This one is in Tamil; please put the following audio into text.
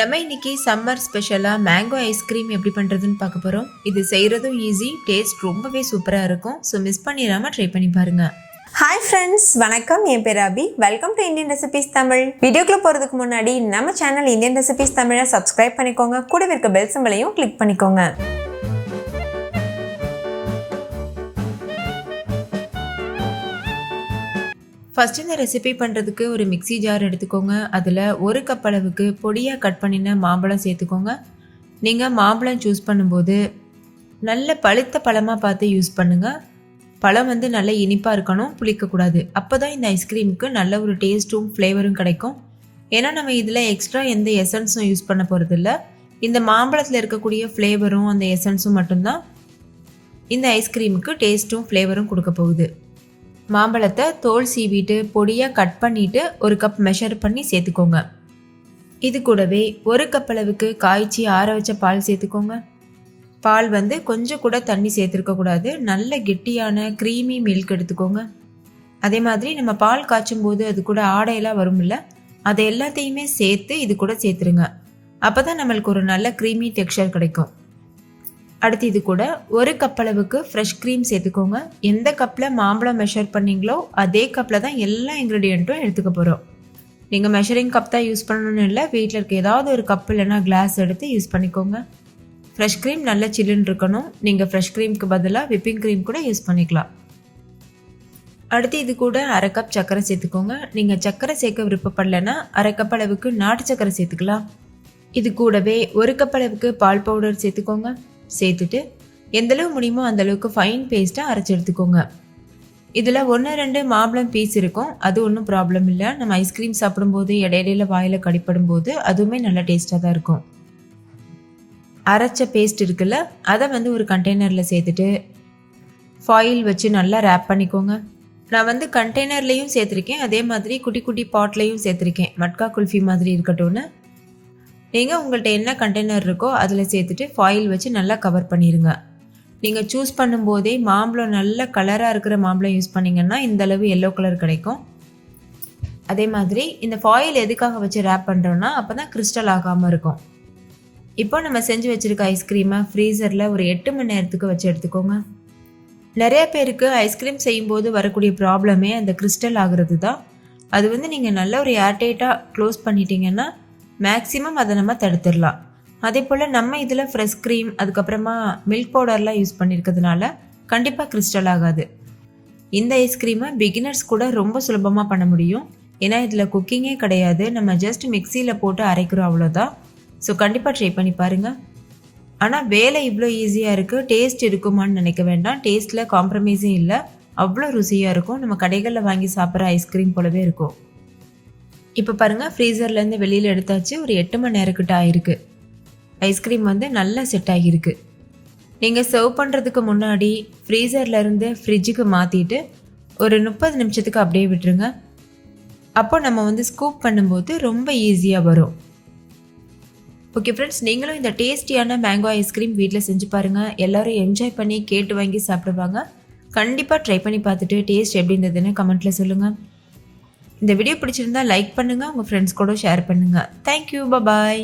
நம்ம இன்னைக்கு சம்மர் ஸ்பெஷலாக மேங்கோ ஐஸ்கிரீம் எப்படி பண்ணுறதுன்னு பார்க்க போகிறோம் இது செய்கிறதும் ஈஸி டேஸ்ட் ரொம்பவே சூப்பராக இருக்கும். ஸோ மிஸ் பண்ணிடாமல் ட்ரை பண்ணி பாருங்கள் ஹாய் ஃப்ரெண்ட்ஸ் வணக்கம். என் பேர் Abhi. Welcome to Indian recipes Tamil வீடியோக்குள்ள போகிறதுக்கு முன்னாடி நம்ம சேனல் இந்தியன் ரெசிபீஸ் தமிழை சப்ஸ்கிரைப் பண்ணிக்கோங்க. கூடவே இருக்க பெல் சிம்பிளையும் கிளிக் பண்ணிக்கோங்க. ஃபர்ஸ்ட் இந்த ரெசிபி பண்ணுறதுக்கு ஒரு மிக்ஸி ஜார் எடுத்துக்கோங்க. அதில் ஒரு கப் அளவுக்கு பொடியாக கட் பண்ணின மாம்பழம் சேர்த்துக்கோங்க. நீங்கள் மாம்பழம் சூஸ் பண்ணும்போது நல்ல பழுத்த பழமாக பார்த்து யூஸ் பண்ணுங்கள் பழம் வந்து நல்ல இனிப்பாக இருக்கணும் புளிக்கக்கூடாது அப்போ தான் இந்த ஐஸ்கிரீமுக்கு நல்ல ஒரு டேஸ்ட்டும் ஃப்ளேவரும் கிடைக்கும். ஏன்னா நம்ம இதில் எக்ஸ்ட்ரா எந்த எசன்ஸும் யூஸ் பண்ண போகிறதில்ல இந்த மாம்பழத்தில் இருக்கக்கூடிய ஃப்ளேவரும் அந்த எசன்ஸும் மட்டும்தான் இந்த ஐஸ்கிரீமுக்கு டேஸ்ட்டும் ஃப்ளேவரும் கொடுக்க போகுது. மாம்பழத்தை தோல் சீவிட்டு பொடியாக கட் பண்ணிட்டு ஒரு கப் மெஷர் பண்ணி சேர்த்துக்கோங்க. இது கூடவே ஒரு கப் அளவுக்கு காய்ச்சி ஆற வச்ச பால் சேர்த்துக்கோங்க. பால் வந்து கொஞ்சம் கூட தண்ணி சேர்த்துருக்கக்கூடாது நல்ல கெட்டியான க்ரீமி மில்க் எடுத்துக்கோங்க. அதே மாதிரி நம்ம பால் காய்ச்சும் போது அது கூட ஆடையெல்லாம் வரும்ல அதை எல்லாத்தையுமே சேர்த்து இது கூட சேர்த்துருங்க. அப்போ தான் நம்மளுக்கு ஒரு நல்ல க்ரீமி டெக்ஸ்சர் கிடைக்கும். அடுத்து இது கூட ஒரு கப் அளவுக்கு ஃப்ரெஷ் க்ரீம் சேர்த்துக்கோங்க. எந்த கப்பில் மாம்பழம் மெஷர் பண்ணீங்களோ அதே கப்பில் தான் எல்லா இன்க்ரீடியண்ட்டும் எடுத்துக்க போகிறோம் நீங்கள் மெஷரிங் கப் தான் யூஸ் பண்ணணும்னு இல்லை வீட்டில் இருக்க ஏதாவது ஒரு கப் இல்லைன்னா கிளாஸ் எடுத்து யூஸ் பண்ணிக்கோங்க. ஃப்ரெஷ் க்ரீம் நல்ல சில்லுன்னு இருக்கணும். நீங்கள் ஃப்ரெஷ் க்ரீம்க்கு பதிலாக விப்பிங் க்ரீம் கூட யூஸ் பண்ணிக்கலாம். அடுத்து இது கூட அரை கப் சர்க்கரை சேர்த்துக்கோங்க. நீங்கள் சர்க்கரை சேர்க்க விருப்பப்படலைன்னா அரை கப் அளவுக்கு நாட்டு சர்க்கரை சேர்த்துக்கலாம். இது கூடவே ஒரு கப் அளவுக்கு பால் பவுடர் சேர்த்துக்கோங்க. சேர்த்துட்டு எந்தளவு முடியுமோ அந்தளவுக்கு ஃபைன் பேஸ்ட்டாக அரைச்சி எடுத்துக்கோங்க. இதில் ஒன்று ரெண்டு மாம்பழம் பீஸ் இருக்கும். அது ஒன்றும் ப்ராப்ளம் இல்லை. நம்ம ஐஸ்கிரீம் சாப்பிடும்போது இடையில வாயில் கடிப்படும் போது அதுவுமே நல்ல டேஸ்ட்டாக தான் இருக்கும். அரைச்ச பேஸ்ட் இருக்குல்ல அதை வந்து ஒரு கண்டெய்னரில் சேர்த்துட்டு ஃபாயில் வச்சு நல்லா ரேப் பண்ணிக்கோங்க. நான் வந்து கண்டெய்னர்லேயும் சேர்த்துருக்கேன். அதே மாதிரி குட்டி குட்டி பாட்லேயும் சேர்த்துருக்கேன். மட்கா குல்ஃபி மாதிரி இருக்கட்டும்னு. நீங்கள் உங்கள்கிட்ட என்ன கண்டெய்னர் இருக்கோ அதில் சேர்த்துட்டு ஃபாயில் வச்சு நல்லா கவர் பண்ணிடுங்க நீங்கள் சூஸ் பண்ணும்போதே மாம்பழம் நல்ல கலராக இருக்கிற மாம்பழம் யூஸ் பண்ணிங்கன்னா இந்தளவு எல்லோ கலர் கிடைக்கும். அதே மாதிரி இந்த ஃபாயில் எதுக்காக வச்சு ரேப் பண்ணுறோன்னா அப்போ தான் கிறிஸ்டல் ஆகாமல் இருக்கும். இப்போ நம்ம செஞ்சு வச்சுருக்க ஐஸ்கிரீமை ஃப்ரீசரில் ஒரு எட்டு மணி நேரத்துக்கு வச்சு எடுத்துக்கோங்க. நிறைய பேருக்கு ஐஸ்கிரீம் செய்யும்போது வரக்கூடிய ப்ராப்ளமே அந்த கிறிஸ்டல் ஆகிறது தான் அது வந்து நீங்கள் நல்ல ஒரு ஏர்டைட்டாக க்ளோஸ் பண்ணிட்டீங்கன்னா மேக்ஸிமம் அதை நம்ம தடுத்துடலாம். அதே போல் நம்ம இதில் ஃப்ரெஷ் க்ரீம் அதுக்கப்புறமா மில்க் பவுடர்லாம் யூஸ் பண்ணியிருக்கிறதுனால கண்டிப்பாக கிறிஸ்டல் ஆகாது. இந்த ஐஸ்கிரீமை பிகினர்ஸ் கூட ரொம்ப சுலபமாக பண்ண முடியும். ஏன்னா இதில் குக்கிங்கே கிடையாது. நம்ம ஜஸ்ட் மிக்சியில் போட்டு அரைக்கிறோம் அவ்வளோதான் ஸோ கண்டிப்பாக ட்ரை பண்ணி பாருங்கள் ஆனால் வேலை இவ்வளோ ஈஸியாக இருக்குது டேஸ்ட் இருக்குமான்னு நினைக்க வேண்டாம். டேஸ்ட்டில் காம்ப்ரமைஸும் இல்லை. அவ்வளோ ருசியாக இருக்கும். நம்ம கடைகளில் வாங்கி சாப்பிட்ற ஐஸ்கிரீம் போலவே இருக்கும். இப்போ பாருங்கள் ஃப்ரீசர்லேருந்து வெளியில் எடுத்தாச்சு ஒரு எட்டு மணி நேரக்கிட்ட ஆயிருக்கு. ஐஸ்கிரீம் வந்து நல்லா செட் ஆகியிருக்கு. நீங்கள் சர்வ் பண்ணுறதுக்கு முன்னாடி ஃப்ரீசர்லேருந்து ஃப்ரிட்ஜுக்கு மாற்றிட்டு ஒரு முப்பது நிமிஷத்துக்கு அப்படியே விட்டுருங்க. அப்போ நம்ம வந்து ஸ்கூப் பண்ணும்போது ரொம்ப ஈஸியாக வரும். ஓகே ஃப்ரெண்ட்ஸ் நீங்களும் இந்த டேஸ்டியான மேங்கோ ஐஸ்கிரீம் வீட்டில் செஞ்சு பாருங்கள் எல்லோரும் என்ஜாய் பண்ணி கேட்டு வாங்கி சாப்பிடுவாங்க. கண்டிப்பாக ட்ரை பண்ணி பார்த்துட்டு டேஸ்ட் எப்படி இருந்ததுன்னு கமெண்ட்டில் சொல்லுங்கள் இந்த வீடியோ பிடிச்சிருந்தா லைக் பண்ணுங்கள் உங்கள் ஃப்ரெண்ட்ஸ் கூட ஷேர் பண்ணுங்கள் தேங்க்யூ பாய்